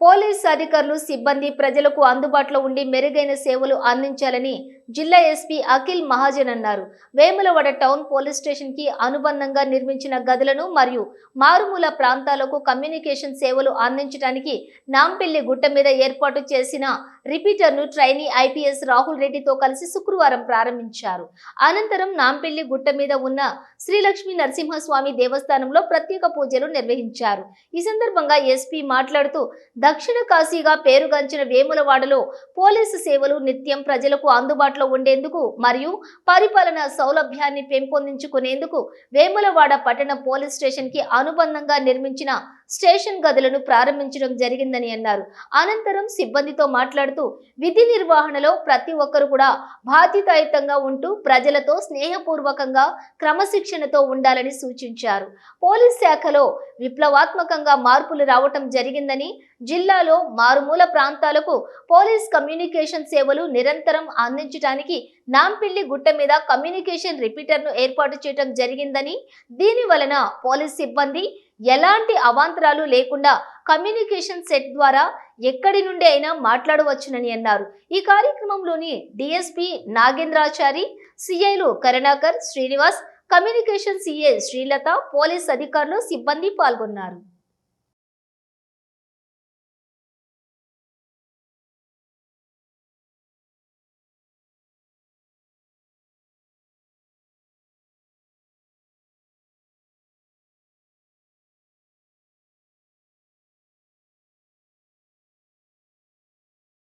Police అధికారులు సిబ్బంది ప్రజలకు అందుబాటులో ఉండి మెరుగైన సేవలు అందించాలని జిల్లా ఎస్పీ అఖిల్ మహాజన్ అన్నారు. వేములవాడ టౌన్ పోలీస్ స్టేషన్కి అనుబంధంగా నిర్మించిన గదులను మరియు మారుమూల ప్రాంతాలకు కమ్యూనికేషన్ సేవలు అందించడానికి నాంపల్లి గుట్ట మీద ఏర్పాటు చేసిన రిపీటర్ను ట్రైనీ ఐపీఎస్ రాహుల్ రెడ్డితో కలిసి శుక్రవారం ప్రారంభించారు. అనంతరం నాంపల్లి గుట్ట మీద ఉన్న శ్రీలక్ష్మీ నరసింహస్వామి దేవస్థానంలో ప్రత్యేక పూజలు నిర్వహించారు. ఈ సందర్భంగా ఎస్పీ మాట్లాడుతూ దక్షిణ కాశీగా పేరుగాంచిన వేములవాడలో పోలీసు సేవలు నిత్యం ప్రజలకు అందుబాటులో ఉండేందుకు మరియు పరిపాలన సౌలభ్యాన్ని పెంపొందించుకునేందుకు వేములవాడ పట్టణ పోలీస్ స్టేషన్కి అనుబంధంగా నిర్మించిన స్టేషన్ గదులను ప్రారంభించడం జరిగిందని అన్నారు. అనంతరం సిబ్బందితో మాట్లాడుతూ విధి నిర్వహణలో ప్రతి ఒక్కరు కూడా బాధ్యతాయుతంగా ఉంటూ ప్రజలతో స్నేహపూర్వకంగా క్రమశిక్షణతో ఉండాలని సూచించారు. పోలీస్ శాఖలో విప్లవాత్మకంగా మార్పులు రావటం జరిగిందని జిల్లాలో మారుమూల ప్రాంతాలకు పోలీస్ కమ్యూనికేషన్ సేవలు నిరంతరం అందించడానికి నాంపిల్లి గుట్ట మీద కమ్యూనికేషన్ రిపీటర్ను ఏర్పాటు చేయడం జరిగిందని దీని వలన పోలీస్ సిబ్బంది ఎలాంటి అవాంతరాలు లేకుండా కమ్యూనికేషన్ సెట్ ద్వారా ఎక్కడి నుండి అయినా మాట్లాడవచ్చునని అన్నారు. ఈ కార్యక్రమంలోని DSP Nagendrachari సిఐలు Karunakar Srinivas communication CI Srilatha police అధికారులు సిబ్బంది పాల్గొన్నారు.